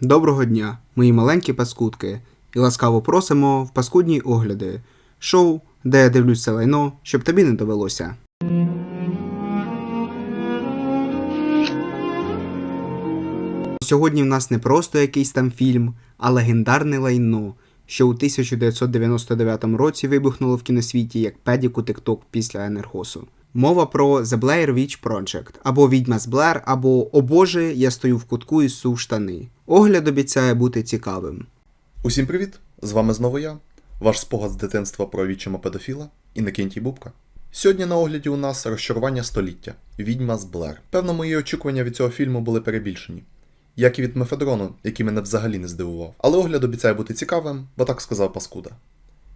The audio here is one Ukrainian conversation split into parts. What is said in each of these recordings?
Доброго дня, мої маленькі паскудки, і ласкаво просимо в паскудні огляди. Шоу, де я дивлюсь це лайно, щоб тобі не довелося. Сьогодні в нас не просто якийсь там фільм, а легендарне лайно, що у 1999 році вибухнуло в кіносвіті як педік у TikTok після енергосу. Мова про The Blair Witch Project, або Відьма з Блер, або О Боже, я стою в кутку і сув штани. Огляд обіцяє бути цікавим. Усім привіт! З вами знову я, ваш спогад з дитинства про відчима педофіла Іннокентій Бубка. Сьогодні на огляді у нас розчарування століття Відьма з Блер. Певно, мої очікування від цього фільму були перебільшені. Як і від Мефедрону, який мене взагалі не здивував. Але огляд обіцяє бути цікавим, бо так сказав Паскуда.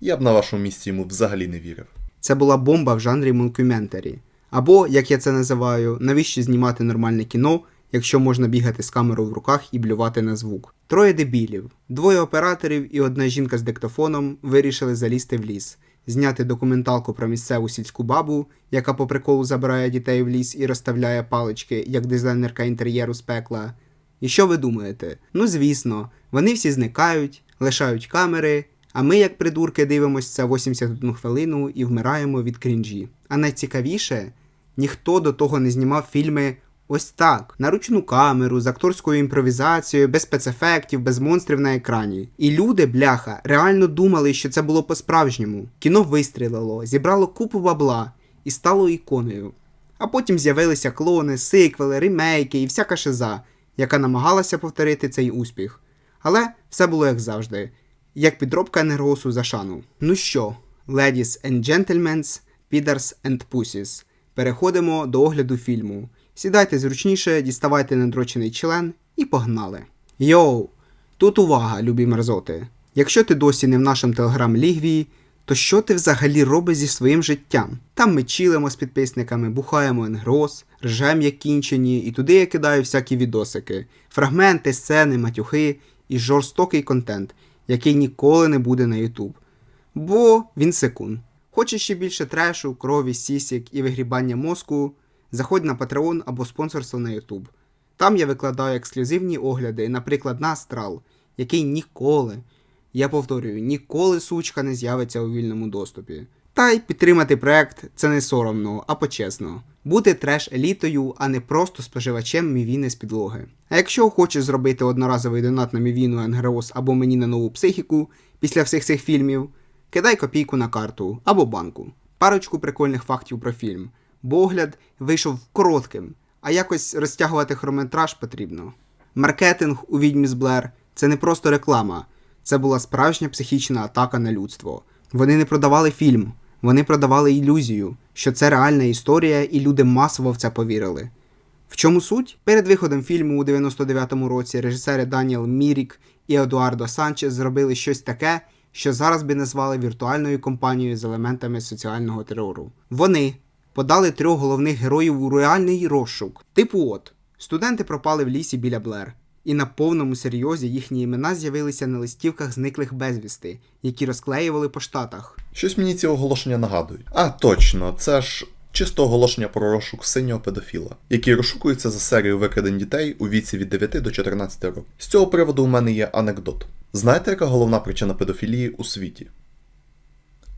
Я б на вашому місці йому взагалі не вірив. Це була бомба в жанрі монкюментарі. Або, як я це називаю, навіщо знімати нормальне кіно, якщо можна бігати з камерою в руках і блювати на звук. Троє дебілів, двоє операторів і одна жінка з диктофоном вирішили залізти в ліс, зняти документалку про місцеву сільську бабу, яка по приколу забирає дітей в ліс і розставляє палички, як дизайнерка інтер'єру з пекла. І що ви думаєте? Ну звісно, вони всі зникають, лишають камери, а ми, як придурки, дивимося це 81 хвилину і вмираємо від крінжі. А найцікавіше, ніхто до того не знімав фільми ось так: на ручну камеру, з акторською імпровізацією, без спецефектів, без монстрів на екрані. І люди, бляха, реально думали, що це було по-справжньому. Кіно вистрілило, зібрало купу бабла і стало іконою. А потім з'явилися клони, сиквели, ремейки і всяка шиза, яка намагалася повторити цей успіх. Але все було як завжди, як підробка енергосу за шану. Ну що, ladies and gentlemen, підарс and pussies, переходимо до огляду фільму. Сідайте зручніше, діставайте недрочений член і погнали. Йоу! Тут увага, любі мерзоти. Якщо ти досі не в нашому телеграм-лігві, то що ти взагалі робиш зі своїм життям? Там ми чилимо з підписниками, бухаємо енгроз, ржем як кінчені, і туди я кидаю всякі відосики, фрагменти, сцени, матюхи і жорстокий контент, який ніколи не буде на YouTube. Бо він секунд. Хочеш ще більше трешу, крові, сісік і вигрібання мозку, заходь на Patreon або спонсорство на YouTube. Там я викладаю ексклюзивні огляди, наприклад, на Астрал, який ніколи, я повторюю, ніколи сучка не з'явиться у вільному доступі. Та й підтримати проект це не соромно, а почесно. Бути треш-елітою, а не просто споживачем мівіни з підлоги. А якщо хочеш зробити одноразовий донат на мівіну Енгреос або мені на нову психіку після всіх цих фільмів, кидай копійку на карту або банку. Парочку прикольних фактів про фільм, бо вийшов коротким, а якось розтягувати хронометраж потрібно. Маркетинг у відьмі з Блер це не просто реклама, це була справжня психічна атака на людство. Вони не продавали фільм, вони продавали ілюзію, що це реальна історія, і люди масово в це повірили. В чому суть? Перед виходом фільму у 99-му році режисери Даніел Мірік і Едуардо Санчес зробили щось таке, що зараз би назвали віртуальною компанією з елементами соціального терору. Вони подали трьох головних героїв у реальний розшук. Типу от, студенти пропали в лісі біля Блер, і на повному серйозі їхні імена з'явилися на листівках зниклих безвісти, які розклеювали по штатах. Щось мені ці оголошення нагадують. А точно, це ж чисто оголошення про розшук синього педофіла, який розшукується за серію викрадень дітей у віці від 9 до 14 років. З цього приводу у мене є анекдот. Знаєте, яка головна причина педофілії у світі?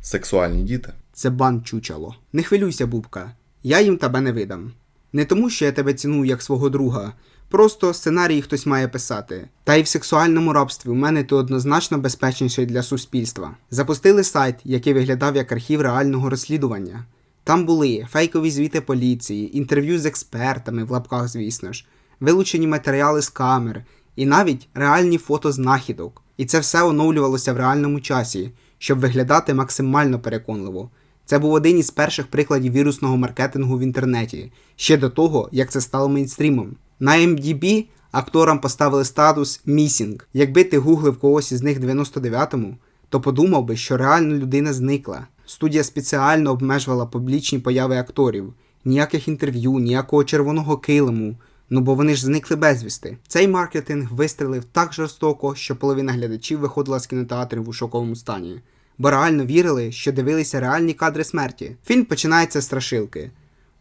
Сексуальні діти. Це бан чучало. Не хвилюйся, бубка, я їм тебе не видам. Не тому, що я тебе ціную як свого друга, просто сценарій хтось має писати. Та й в сексуальному рабстві у мене ти однозначно безпечніший для суспільства. Запустили сайт, який виглядав як архів реального розслідування. Там були фейкові звіти поліції, інтерв'ю з експертами в лапках, звісно ж, вилучені матеріали з камер і навіть реальні фото знахідок. І це все оновлювалося в реальному часі, щоб виглядати максимально переконливо. Це був один із перших прикладів вірусного маркетингу в інтернеті, ще до того, як це стало мейнстрімом. На MDB акторам поставили статус Missing. Якби ти гуглив когось із них в 99-му, то подумав би, що реально людина зникла. Студія спеціально обмежувала публічні появи акторів, ніяких інтерв'ю, ніякого червоного килиму. Ну бо вони ж зникли безвісти. Цей маркетинг вистрелив так жорстоко, що половина глядачів виходила з кінотеатрів у шоковому стані, бо реально вірили, що дивилися реальні кадри смерті. Фільм починається з страшилки.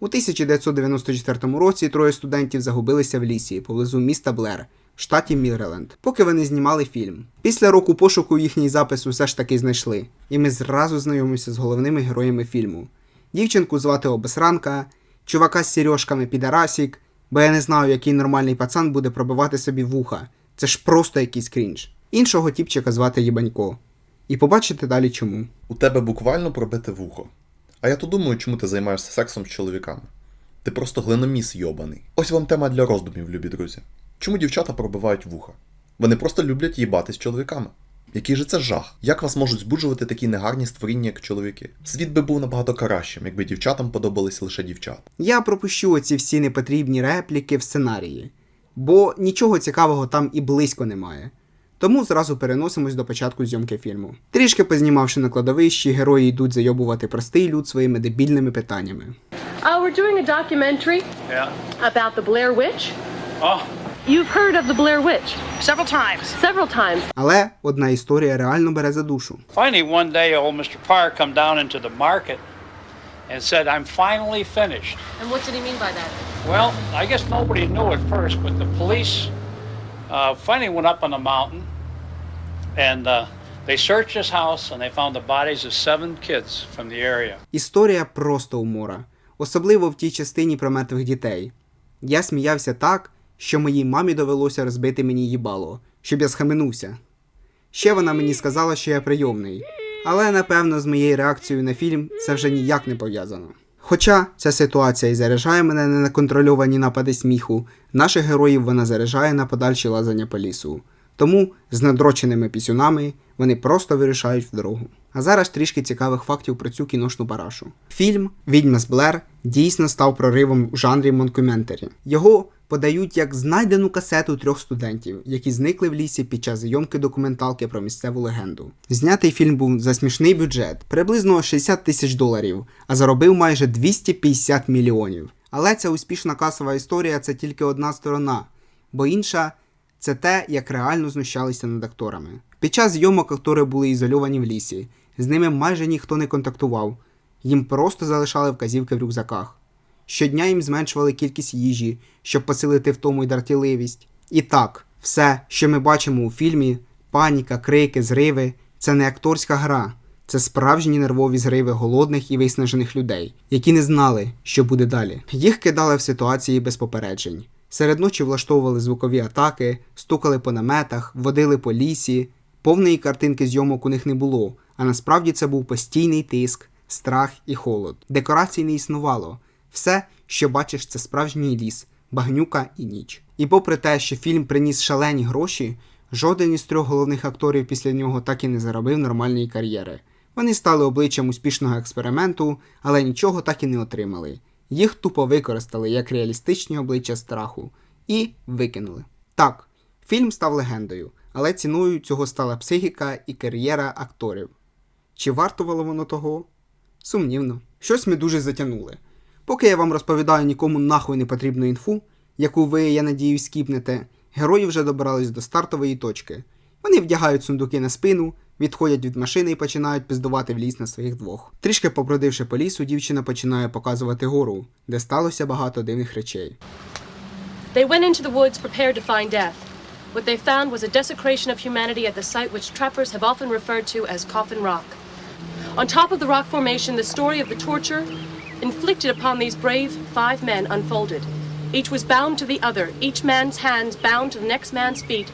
У 1994 році троє студентів загубилися в лісі поблизу міста Блер, в штаті Міреленд, поки вони знімали фільм. Після року пошуку їхній запис усе ж таки знайшли, і ми зразу знайомимося з головними героями фільму. Дівчинку звати Обесранка, чувака з сережками Підарасік, бо я не знаю, який нормальний пацан буде пробивати собі вуха. Це ж просто якийсь крінж. Іншого тіпчика звати Єбанько. І побачите далі чому. У тебе буквально пробите вухо. А я то думаю, чому ти займаєшся сексом з чоловіками. Ти просто глиноміс йобаний. Ось вам тема для роздумів, любі друзі. Чому дівчата пробивають вуха? Вони просто люблять їбати з чоловіками. Який же це жах? Як вас можуть збуджувати такі негарні створіння, як чоловіки? Світ би був набагато кращим, якби дівчатам подобались лише дівчата. Я пропущу оці всі непотрібні репліки в сценарії, бо нічого цікавого там і близько немає. Тому зразу переносимось до початку зйомки фільму. Трішки познімавши на кладовищі, герої йдуть зайобувати простий люд своїми дебільними питаннями. Uh, we're doing a documentary Yeah. about the Blair Witch. Oh, You've heard of the Blair Witch Several times. several times. Але одна історія реально бере за душу. finally, one day, old Mr. Parr come down into the market and said, "I'm finally finished." And what did he mean by that? Well, I guess nobody knew at first, but the police uh, finally went up on the mountain and uh, they searched his house and they found the bodies of seven kids from the area. Історія просто умора, особливо в тій частині про мертвих дітей. Я сміявся так, що моїй мамі довелося розбити мені їбало, щоб я схаменувся. Ще вона мені сказала, що я прийомний, але напевно з моєю реакцією на фільм це вже ніяк не пов'язано. Хоча ця ситуація і заряджає мене на неконтрольовані напади сміху, наших героїв вона заряджає на подальші лазання по лісу. Тому з надроченими пісюнами вони просто вирішають в дорогу. А зараз трішки цікавих фактів про цю кіношну парашу. Фільм Відьма з Блер дійсно став проривом в жанрі монкюментарі. Його подають як знайдену касету трьох студентів, які зникли в лісі під час зйомки документалки про місцеву легенду. Знятий фільм був за смішний бюджет, приблизно 60 тисяч доларів, а заробив майже 250 мільйонів. Але ця успішна касова історія це тільки одна сторона, бо інша це те, як реально знущалися над акторами. Під час зйомок актори були ізольовані в лісі, з ними майже ніхто не контактував, їм просто залишали вказівки в рюкзаках. Щодня їм зменшували кількість їжі, щоб посилити втому й дратівливість. І так, все, що ми бачимо у фільмі паніка, крики, зриви це не акторська гра, це справжні нервові зриви голодних і виснажених людей, які не знали, що буде далі. Їх кидали в ситуації без попереджень. Серед ночі влаштовували звукові атаки, стукали по наметах, водили по лісі. Повної картинки зйомок у них не було, а насправді це був постійний тиск, страх і холод. Декорацій не існувало. Все, що бачиш, це справжній ліс, багнюка і ніч. І попри те, що фільм приніс шалені гроші, жоден із трьох головних акторів після нього так і не заробив нормальної кар'єри. Вони стали обличчям успішного експерименту, але нічого так і не отримали. Їх тупо використали як реалістичні обличчя страху і викинули. Так, фільм став легендою, але ціною цього стала психіка і кар'єра акторів. Чи вартувало воно того? Сумнівно. Щось ми дуже затягнули. Поки я вам розповідаю нікому нахуй не потрібну інфу, яку ви, я надіюсь, скіпнете, герої вже добрались до стартової точки. Вони вдягають сундуки на спину, відходять від машини і починають пиздувати в ліс на своїх двох. Трішки побродивши по лісу, дівчина починає показувати гору, де сталося багато дивних речей. They went into the woods prepared to find death. What they found was a desecration of humanity at the site which trappers have often referred to as Coffin Rock. On top of the rock formation, the story of the torture inflicted upon these brave five men unfolded. Each was bound to the other, each man's hands bound to the next man's feet,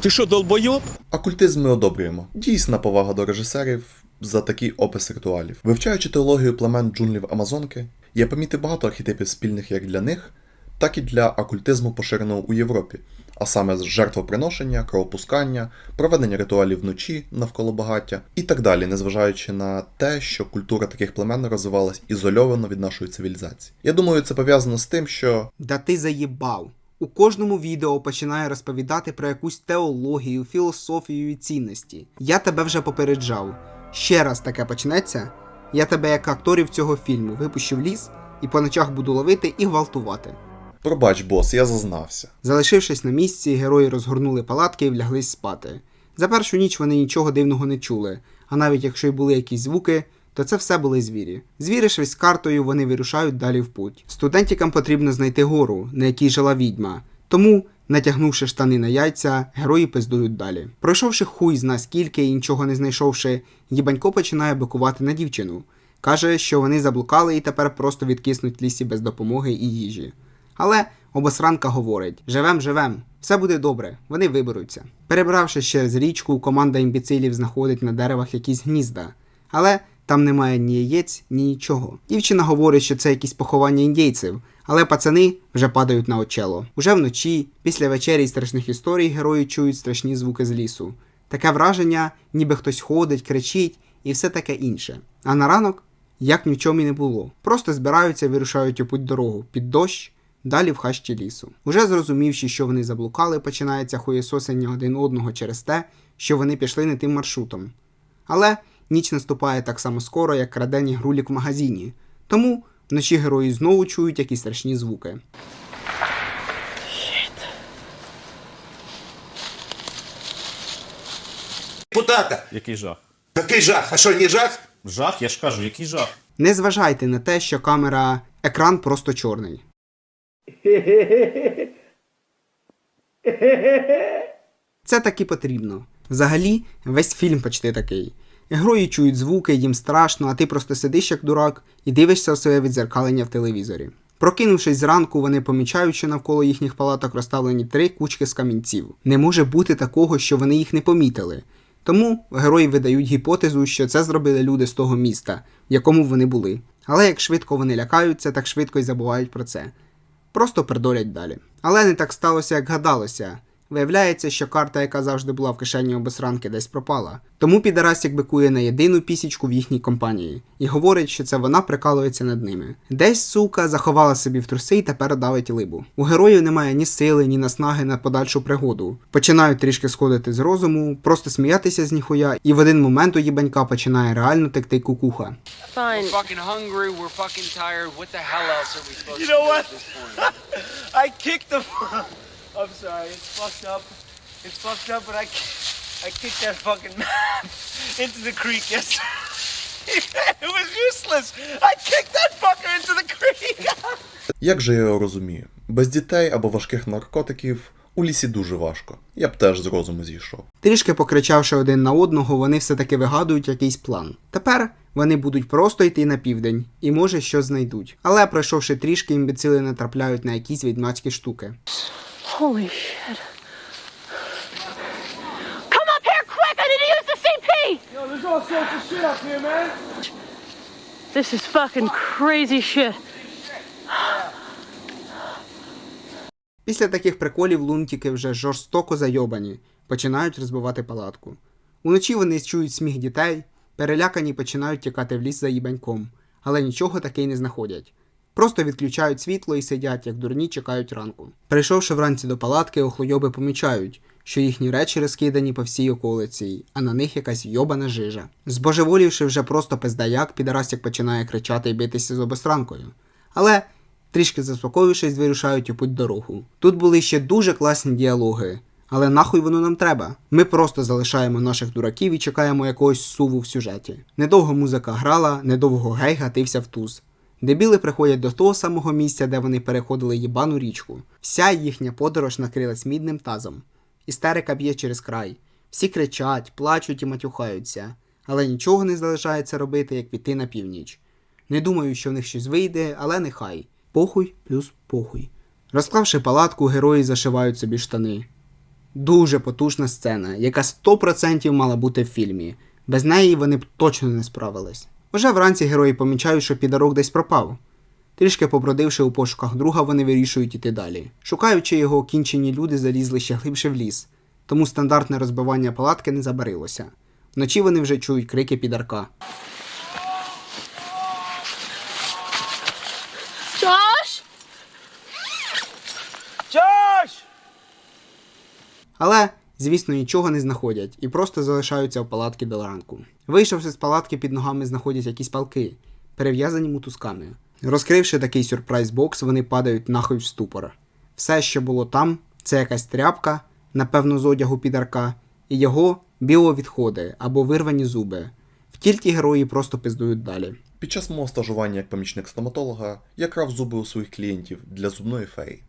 Ти що, долбойоб? Окультизм ми одобрюємо. Дійсна повага до режисерів за такий опис ритуалів. Вивчаючи теологію племен джунглів Амазонки, я помітив багато архетипів спільних як для них, так і для окультизму, поширеного у Європі, а саме з жертвоприношення, кровопускання, проведення ритуалів вночі навколо багаття і так далі, незважаючи на те, що культура таких племен розвивалась ізольовано від нашої цивілізації. Я думаю, це пов'язано з тим, що Да ти заїбав. У кожному відео починає розповідати про якусь теологію, філософію і цінності. Я тебе вже попереджав. Ще раз таке почнеться, я тебе як акторів цього фільму випущу в ліс і по ночах буду ловити і гвалтувати. пробач, бос, я зазнався. Залишившись на місці, герої розгорнули палатки і вляглись спати. За першу ніч вони нічого дивного не чули, а навіть якщо й були якісь звуки, то це все були звірі. Звірившись з картою, вони вирушають далі в путь. Студентикам потрібно знайти гору, на якій жила відьма. Тому, натягнувши штани на яйця, герої пиздують далі. Пройшовши хуй зна скільки і нічого не знайшовши, їбанько починає бикувати на дівчину. Каже, що вони заблукали і тепер просто відкиснуть лісі без допомоги і їжі. Але обосранка говорить: живем, живем, все буде добре, вони виберуться. Перебравшись через річку, команда імбіцилів знаходить на деревах якісь гнізда. Але там немає ні яєць, ні нічого. Дівчина говорить, що це якісь поховання індійців, але пацани вже падають на очело. Уже вночі, після вечері й страшних історій, герої чують страшні звуки з лісу. Таке враження, ніби хтось ходить, кричить і все таке інше. А на ранок, як ні в чому і не було. Просто збираються і вирушають у путь дорогу під дощ, далі в хащі лісу. Уже зрозумівши, що вони заблукали, починається хуєсосення один одного через те, що вони пішли не тим маршрутом. Але ніч наступає так само скоро, як крадені грулік в магазині. Тому вночі герої знову чують якісь страшні звуки. Депутата. Який жах? Який жах? А що, не жах? Жах, я ж кажу, який жах. Не зважайте на те, що камера екран просто чорний. Це таки потрібно. Взагалі, весь фільм почти такий. Герої чують звуки, їм страшно, а ти просто сидиш як дурак і дивишся в своє відзеркалення в телевізорі. Прокинувшись зранку, вони помічають, що навколо їхніх палаток розставлені три кучки з камінців. Не може бути такого, що вони їх не помітили. Тому герої видають гіпотезу, що це зробили люди з того міста, в якому вони були. Але як швидко вони лякаються, так швидко й забувають про це. Просто придолять далі. Але не так сталося, як гадалося. Виявляється, що карта, яка завжди була в кишені обосранки, десь пропала. Тому підарасік бикує на єдину пісічку в їхній компанії і говорить, що це вона прикалується над ними. Десь сука заховала собі в труси і тепер давить либу. У героїв немає ні сили, ні наснаги на подальшу пригоду. Починають трішки сходити з розуму, просто сміятися з ніхуя, і в один момент у їбанька починає реально текти кукуха. I'm sorry. It's fucked up. It's fucked up, but I, I kicked that fucking man into the creek yesterday. it was useless. I kicked that fucker into the creek. Як же я його розумію? Без дітей або важких наркотиків у лісі дуже важко. Я б теж з розуму зійшов. Трішки покричавши один на одного, вони все-таки вигадують якийсь план. Тепер вони будуть просто йти на південь і може щось знайдуть. Але пройшовши трішки, імбецили натрапляють на якісь відьмацькі штуки. Holy shit. Come up here quick! I need to use the CP! Yo, there's all sorts of shit up here, man. This is fucking crazy shit. Після таких приколів лунтики вже жорстоко зайобані, починають розбивати палатку. Уночі вони чують сміх дітей, перелякані починають тікати в ліс за їбаньком, але нічого таки не знаходять. Просто відключають світло і сидять, як дурні чекають ранку. Прийшовши вранці до палатки, охлойоби помічають, що їхні речі розкидані по всій околиці, а на них якась йобана жижа. Збожеволівши вже просто пиздаяк, підарасик починає кричати і битися з обостранкою. Але Трішки заспокоївшись, вирушають у путь дорогу. Тут були ще дуже класні діалоги. Але нахуй воно нам треба. Ми просто залишаємо наших дураків і чекаємо якогось суву в сюжеті. Недовго музика грала, недовго гей гатився в туз. Дебіли приходять до того самого місця, де вони переходили їбану річку. Вся їхня подорож накрилась мідним тазом. Істерика б'є через край. Всі кричать, плачуть і матюхаються, але нічого не залишається робити, як піти на північ. Не думаю, що в них щось вийде, але нехай. Похуй плюс похуй. Розклавши палатку, герої зашивають собі штани. Дуже потужна сцена, яка 100% мала бути в фільмі. Без неї вони б точно не справились. Уже вранці герої помічають, що підарок десь пропав. Трішки побродивши у пошуках друга, вони вирішують іти далі. Шукаючи його, кінчені люди залізли ще глибше в ліс, тому стандартне розбивання палатки не забарилося. Вночі вони вже чують крики підарка. Josh? Josh! Але, звісно, нічого не знаходять і просто залишаються в палатки до ранку. Вийшовши з палатки, під ногами знаходять якісь палки, перев'язані мотузками. Розкривши такий сюрприз-бокс, вони падають нахуй в ступор. Все, що було там, це якась тряпка, напевно, з одягу підарка, і його біовідходи або вирвані зуби. В Тільки герої просто пиздують далі. Під час мого стажування як помічник стоматолога я крав зуби у своїх клієнтів для зубної феї.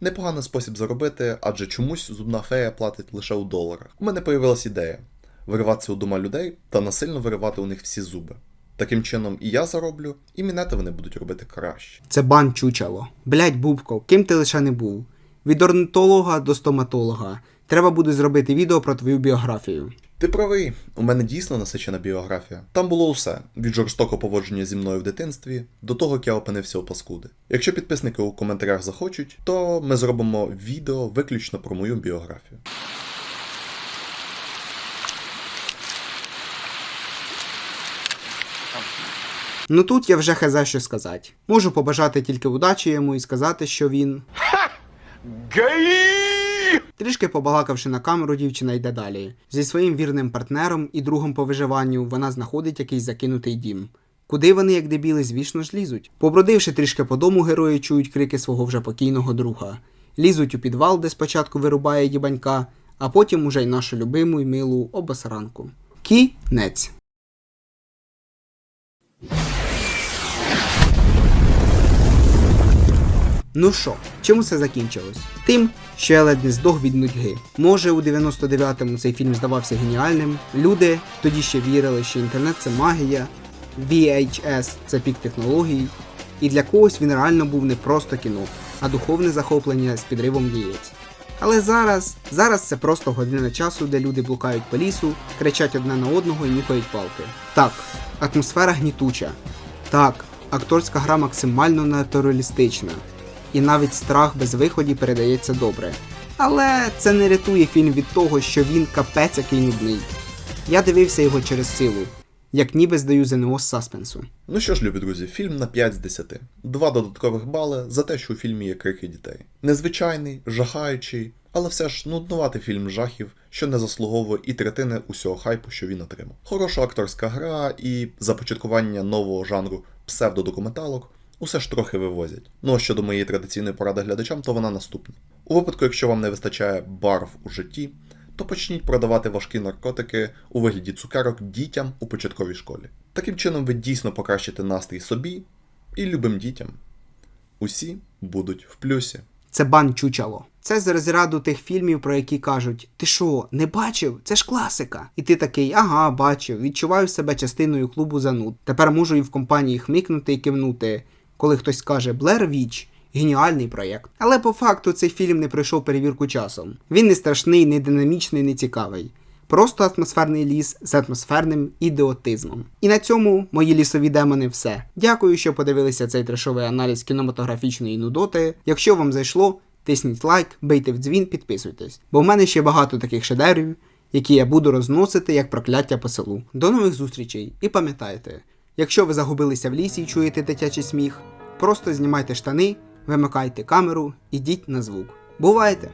Непоганий спосіб заробити, адже чомусь зубна фея платить лише у доларах. У мене появилась ідея вириватися у дома людей та насильно виривати у них всі зуби. Таким чином і я зароблю, і мінети вони будуть робити краще. Це бан чучело. Блять, Бубко, ким ти лише не був. Від орнітолога до стоматолога. Треба буде зробити відео про твою біографію. Ти правий, у мене дійсно насичена біографія. Там було усе: від жорстокого поводження зі мною в дитинстві до того, як я опинився у паскуди. Якщо підписники у коментарях захочуть, то ми зробимо відео виключно про мою біографію. Ну тут я вже хезе що сказати. Можу побажати тільки удачі йому і сказати, що він. Трішки побалакавши на камеру, дівчина йде далі. Зі своїм вірним партнером і другом по виживанню вона знаходить якийсь закинутий дім. Куди вони, як дебіли, звісно ж лізуть. Побродивши трішки по дому, герої чують крики свого вже покійного друга. Лізуть у підвал, де спочатку вирубає їбанька, а потім уже й нашу любиму й милу обосранку. Кінець. Ну що, чим усе закінчилось? Тим, що я ледь не здох від нудьги. Може, у 99-му цей фільм здавався геніальним. Люди тоді ще вірили, що інтернет це магія, VHS це пік технологій, і для когось він реально був не просто кіно, а духовне захоплення з підривом яєць. Але зараз, зараз це просто година часу, де люди блукають по лісу, кричать одне на одного і нюхають палки. Так, атмосфера гнітуча. Так, акторська гра максимально натуралістична. І навіть страх без виходів передається добре. Але це не рятує фільм від того, що він капець який нудний. Я дивився його через силу, як ніби здаю ЗНО з саспенсу. Ну що ж, любі друзі, фільм на 5 з 10. Два додаткових бали за те, що у фільмі є крики дітей. Незвичайний, жахаючий, але все ж нуднуватий фільм жахів, що не заслуговує і третини усього хайпу, що він отримав. Хороша акторська гра і започаткування нового жанру псевдодокументалок усе ж трохи вивозять. Ну а щодо моєї традиційної поради глядачам, то вона наступна. У випадку, якщо вам не вистачає барв у житті, то почніть продавати важкі наркотики у вигляді цукерок дітям у початковій школі. Таким чином ви дійсно покращите настрій собі і любим дітям. Усі будуть в плюсі. Це бан чучало. Це з розряду тих фільмів, про які кажуть: Ти що, не бачив? Це ж класика. І ти такий, ага, бачив, відчуваю себе частиною клубу зануд. Тепер можу і в компанії хмикнути і кивнути, коли хтось скаже Блер Віч. Геніальний проєкт. Але по факту цей фільм не пройшов перевірку часом. Він не страшний, не динамічний, не цікавий. Просто атмосферний ліс з атмосферним ідіотизмом. І на цьому мої лісові демони все. Дякую, що подивилися цей трешовий аналіз кінематографічної нудоти. Якщо вам зайшло, тисніть лайк, бийте в дзвін, підписуйтесь. Бо в мене ще багато таких шедеврів, які я буду розносити як прокляття по селу. До нових зустрічей і пам'ятайте, якщо ви загубилися в лісі і чуєте дитячий сміх, просто знімайте штани, вимикайте камеру, ідіть на звук. Бувайте!